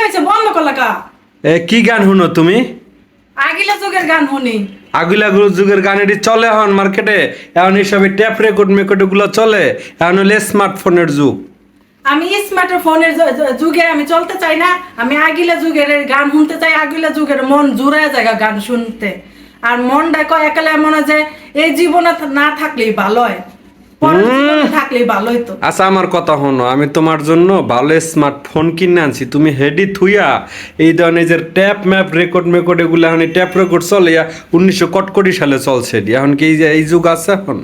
হয়েছে? বন্ধ করলা কা? এ কি গান শুনো তুমি? আগিলা যুগের গান শুনি। আগুলা গুলো যুগের গান এটি চলে এখন মার্কেটে। এখন এইসব ট্যাপ রেকর্ড মেকর্ডগুলো চলে। এখন হলে স্মার্টফোনের যুগ। আমি স্মার্টফোনের যুগে আমি চলতে চাই না। আমি আগিলা যুগের গান শুনতে চাই। আগিলা যুগের মন জুড়ে জায়গা গান শুনতে। আর মনটা কয় একালে মনে হয় যে এই জীবনে না থাকলেই ভালো হয়। আচ্ছা আমার কথা হনো আমি তোমার জন্য ভালো স্মার্টফোন কিনে আনছি। তুমি হেডি থুইয়া এই ধরনের যে ট্যাপ ম্যাপ রেকর্ড মেকর্ড এগুলো এখন ট্যাপ রেকর্ড চলে উনিশশো কটকটি সালে চলছে এখন কি এই যে এই যুগ আছে এখন?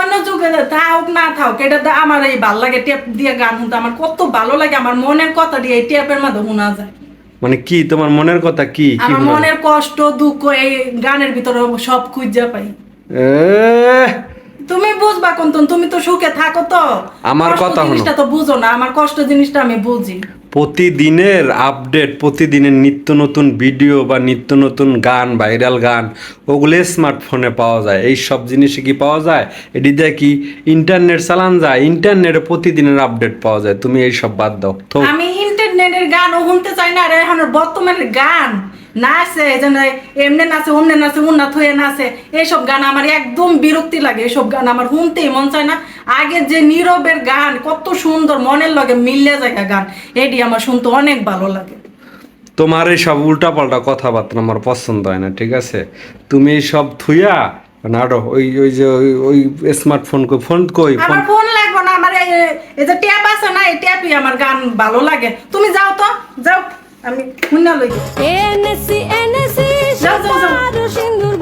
অন্য যুগে থাক না থাক এটা তো আমার এই ভালো লাগে টেপ দিয়ে গান শুনতে। আমার কত ভালো লাগে আমার মনের কথা দিয়ে এই টেপের মাধ্যমে শোনা যায়। মানে কি তোমার মনের কথা কি? কি আমার মনের কষ্ট দুঃখ এই গানের ভিতরে সব খুঁজে পাই। এ, কোন তুমি তো সুখে থাকো তো। আমার কথা হলো। জিনিসটা তো বুঝো না আমার কষ্ট জিনিসটা আমি বুঝি। প্রতিদিনের আপডেট প্রতিদিনের নিত্য নতুন ভিডিও বা নিত্য নতুন গান ভাইরাল গান ওগুলো স্মার্টফোনে পাওয়া যায়। এই সব জিনিসে কি পাওয়া যায়? এটি দিয়ে কি ইন্টারনেট চালান যায়? ইন্টারনেটে প্রতিদিনের আপডেট পাওয়া যায়। তুমি এই সব বাদ দাও। তো আমি ইন্টারনেটের গান শুনতে চাই না আর এখন বর্তমানের গান। নাচে যেন এমনি নাচে অমনে নাচে উন্নাথ হয়ে নাচে। এইসব গান আমার একদম বিরক্তি লাগে এইসব গান আমার শুনতেই মন চায় না। আগে যে নীরবের গান কত সুন্দর মনের লগে মিললে জায়গা গান এটি আমার শুনতে অনেক ভালো লাগে। তোমার এই সব উল্টাপাল্টা কথাবার্তা আমার পছন্দ হয় না ঠিক আছে? তুমি সব থুইয়া না আরও ওই ওই যে ওই স্মার্টফোন কই ফোন কই ফোন আমার ফোন লাগবে না আমার এই- এই যে ট্যাপ আছে না এই ট্যাপই আমার গান ভালো লাগে। তুমি যাও তো যাও। আমি শুনে লই এনএসি এনএসি। সিন্দুর